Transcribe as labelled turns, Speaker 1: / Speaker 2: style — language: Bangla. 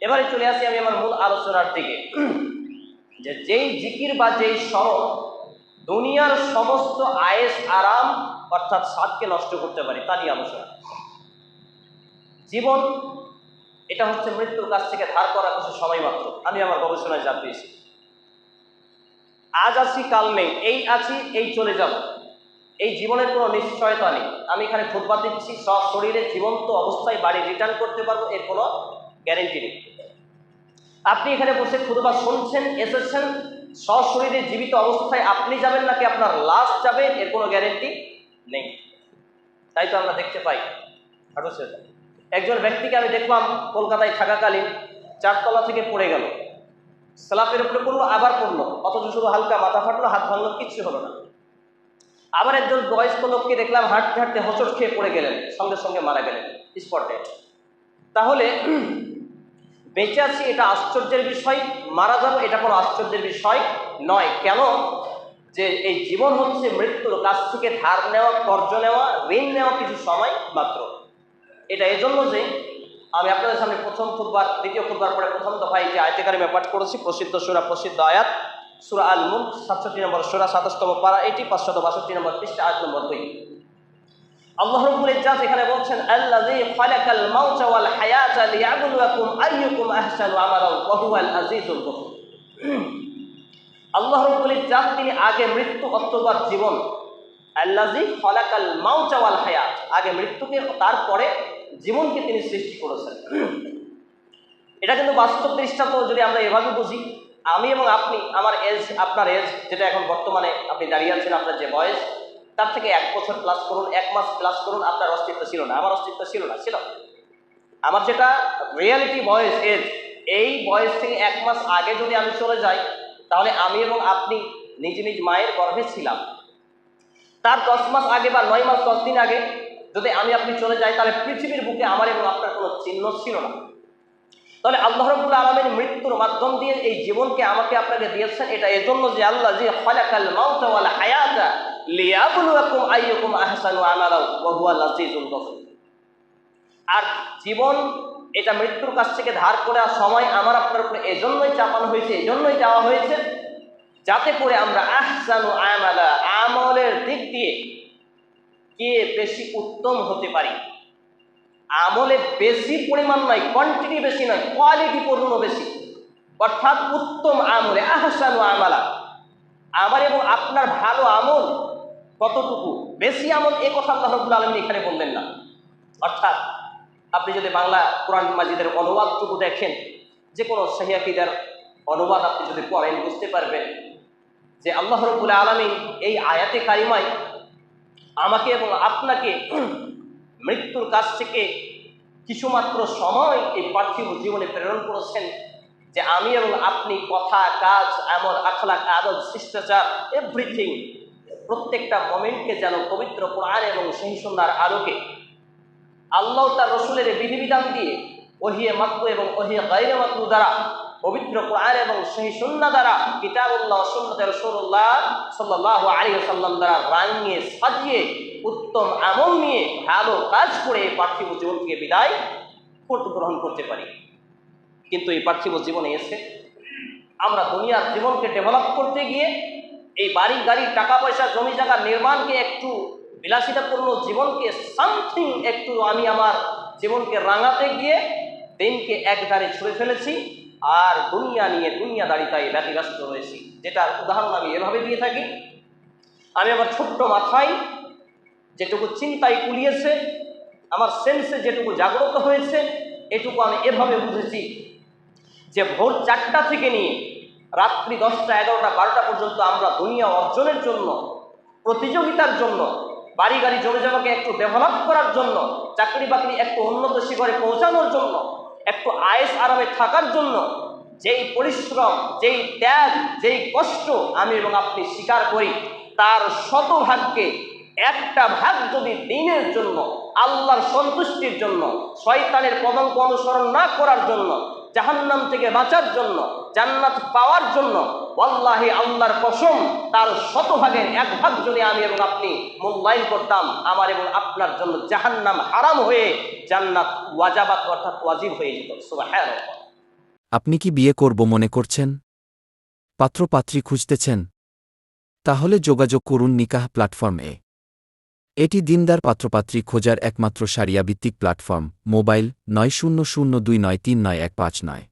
Speaker 1: এবারে চলে আসি আমি আমার মূল আলোচনার দিকে। যে যেই জিকির বা যেই স্মরণ দুনিয়ার সমস্ত আয়েস আরাম অর্থাৎ স্বাদকে নষ্ট করতে পারে, তা নিয়ে আলোচনা। জীবন, এটা হচ্ছে মৃত্যুর কাছ থেকে ধার করা কিছু সময় মাত্র। আমি আমার গবেষণায় যা পেয়েছি আজ আছি, কাল নেই। এই আছি, এই চলে যাব। এই জীবনের কোনো নিশ্চয়তা নেই। আমি এখানে ফুটবল দিচ্ছি সব শরীরে জীবন্ত অবস্থায় বাড়ি রিটার্ন করতে পারব, এর কোনো গ্যারেন্টি নেই। আপনি এখানে বসে খুদবা শুনছেন, এসেছেন, সশরীরে জীবিত অবস্থায় আপনি যাবেন নাকি আপনার লাশ যাবে, এর কোনো গ্যারেন্টি নেই। তাই তো আমরা দেখতে পাই হাঁটু একজন ব্যক্তিকে আমি দেখলাম কলকাতায় থাকাকালীন চারতলা থেকে পড়ে গেল। স্লাপের উপরে পড়ল আবার পড়ল, অথচ শুধু হালকা মাথা ফাটলো, হাত ভাঙলো, কিচ্ছু হলো না। আবার একজন বয়স্ক লোককে দেখলাম হাঁটতে হাঁটতে হোঁচট খেয়ে পড়ে গেলেন, সঙ্গে সঙ্গে মারা গেলেন স্পট তাহলে বেঁচে আছি, এটা আশ্চর্যের বিষয়। মারা যাব, এটা কোনো আশ্চর্যের বিষয় নয়। কেন? যে এই জীবন হচ্ছে মৃত্যুর কাছ থেকে ধার নেওয়া, কর্জ নেওয়া, ঋণ নেওয়া কিছু সময় মাত্র। এটা এজন্য যে আমি আপনাদের সামনে প্রথম ফুটবার দ্বিতীয় ফুটবার পরে প্রথম দফায় যে আয়তেকারী পাঠ করেছি, প্রসিদ্ধ সুরা, প্রসিদ্ধ আয়াত, সুরা আল মুখ সাতষট্টি নম্বর সুরা, সাতাশতম পারা, এটি পাঁচশত বাষট্টি নম্বর পৃষ্ঠা আট নম্বর দুই। আল্লাহ রাব্বুল ইজ্জাত এখানে বলছেন, আল্লাযী খালাকাল মাউতা ওয়াল হায়াতা লিয়াবলুয়াকুম আইয়ুকুম আহসানু আমালা ওয়া হুয়াল আজিজুল গফুর। আল্লাহ রাব্বুল ইজ্জাত তিনি আগে মৃত্যু অথবা জীবন, আল্লাযী খালাকাল মাউতা ওয়াল হায়াত। আগে মৃত্যুকে তারপরে জীবনকে তিনি সৃষ্টি করেছেন। এটা কিন্তু বাস্তব দৃষ্টান্ত যদি আমরা এভাবে বুঝি, আমি এবং আপনি, আমার এজ আপনার এজ যেটা এখন বর্তমানে আপনি দাঁড়িয়ে আছেন, আপনার যে বয়স তার থেকে এক বছর প্লাস করুন, এক মাস প্লাস করুন, আপনার অস্তিত্ব ছিল না। আমার অস্তিত্ব ছিল না, ছিল। আমার যেটা রিয়ালিটি বয়স এজ এই বয়স থেকে এক মাস আগে যদি আমি চলে যাই, তাহলে আমি এবং আপনি নিজ নিজ মায়ের গর্ভে ছিলাম। তার দশ মাস আগে বা নয় মাস, দশ দিন আগে যদি আমি আপনি চলে যাই, তাহলে পৃথিবীর বুকে আমার এবং আপনার কোনো চিহ্ন ছিল না। তাহলে আল্লাহ রবুল আলমের মৃত্যুর মাধ্যম দিয়ে এই জীবনকে আমাকে আপনাকে দিয়েছেন। এটা এজন্য যে আল্লাহ যে খলাকাল মাউতা ওয়াল হায়াতা লিয়াবলুয়াকুম আইয়ুকুম আহসানু আমালা ওয়া আজিজুল গফুর। আর জীবন এটা মৃত্যুর কাছ থেকে ধার করা সময় আমার আপনার উপরে এজন্যই চাপানো হয়েছে, এজন্যই দেওয়া হয়েছে, যাতে করে আমরা আহসানু আমালা, আমলের দিক দিয়ে কে বেশি উত্তম হতে পারি। আমলে বেশি পরিমাণ নয় কোয়ান্টিটি বেশি নয় কোয়ালিটি পূর্ণ বেশি। অর্থাৎ উত্তম আমলে, আহসানু আমালা। আমার এবং আপনার ভালো আমল কতটুকু? বেশি আমল, এ কথা আল্লাহ রব্বুল আলমী এখানে বললেন না। অর্থাৎ আপনি যদি বাংলা কোরআন মাজিদের অনুবাদটুকু দেখেন যে কোনো সাহিয়াকিদার অনুবাদ আপনি যদি পড়েন, বুঝতে পারবেন যে আল্লাহ রব্বুল আলমী এই আয়াতে কারিমায় আমাকে এবং আপনাকে মৃত্যুর কাছ থেকে কিছুমাত্র সময় এই পার্থিব জীবনে প্রেরণ করেছেন যে আমি এবং আপনি কথা, কাজ এমন আখলাক আদব, শিষ্টাচার এভরিথিং প্রত্যেকটা মোমেন্টকে যেন পবিত্র কোরআন এবং সেই সন্ধ্যার আলোকে আল্লাহ তার রসুলের বিধিবিধান দিয়ে ওহিয়ে মাত্র এবং ওহিয়ে গাইরে মাত্র দ্বারা, পবিত্র কোরআন এবং সেই সুন্না দ্বারা কিতাবুল্লাহ সুন্নত রসুল্লাহ সাল্লাহ আলী সাল্লাম দ্বারা রাঙিয়ে সাজিয়ে উত্তম আমল নিয়ে ভালো কাজ করে পার্থিব জীবন থেকে বিদায় গ্রহণ করতে পারি। কিন্তু এই পার্থিব জীবনে এসে আমরা দুনিয়ার জীবনকে ডেভেলপ করতে গিয়ে এই বাড়ি, গাড়ি টাকা পয়সা জমি জায়গা নির্মাণকে একটু বিলাসিতাপূর্ণ জীবনকে সামথিং একটু আমি আমার জীবনকে রাঙাতে গিয়ে দিনকে একধারে ছুঁড়ে ফেলেছি আর দুনিয়া নিয়ে দুনিয়া দাঁড়িয়ে ব্যতিব্যস্ত রয়েছি। যেটার উদাহরণ আমি এভাবে দিয়ে থাকি। আমি আমার ছোট্ট মাথায় যেটুকু চিন্তায় কুলিয়েছে, আমার সেন্সে যেটুকু জাগ্রত হয়েছে, এটুকু আমি এভাবে বুঝেছি যে ভোর চারটা থেকে নিয়ে রাত্রি দশটা, এগারোটা, বারোটা পর্যন্ত আমরা দুনিয়া অর্জনের জন্য, প্রতিযোগিতার জন্য, বাড়ি গাড়ি জমে জমাকে একটু ডেভেলপ করার জন্য, চাকরি বাকরি একটু উন্নত শিখরে পৌঁছানোর জন্য, একটু আয়েস আরামে থাকার জন্য, যেই পরিশ্রম, যেই ত্যাগ, যেই কষ্ট আমি এবং আপনি স্বীকার করি, তার শতভাগকে একটা ভাগ যদি দিনের জন্য, আল্লাহর সন্তুষ্টির জন্য, শয়তানের কদঙ্ক অনুসরণ না করার জন্য, জাহান্নাম থেকে বাঁচার জন্য, জান্নাত পাওয়ার জন্য, ওয়াল্লাহি আল্লাহর কসম, তার শতভাগের এক ভাগ যদি আমি এবং আপনি মূল্যায়ন করতাম, আমার এবং আপনার জন্য জাহান্নাম হারাম হয়ে জান্নাত ওয়াজাবাত অর্থাৎ ওয়াজিব হয়ে যেত। সুবাহ
Speaker 2: আপনি কি বিয়ে করব মনে করছেন? পাত্রপাত্রী খুঁজতেছেন? তাহলে যোগাযোগ করুন নিকাহ প্ল্যাটফর্মে। এটি দিনদার পাত্রপাত্রী খোঁজার একমাত্র সারিয়াভিত্তিক প্ল্যাটফর্ম, মোবাইল নয় শূন্য শূন্য দুই নয় তিন নয় এক পাঁচ নয়।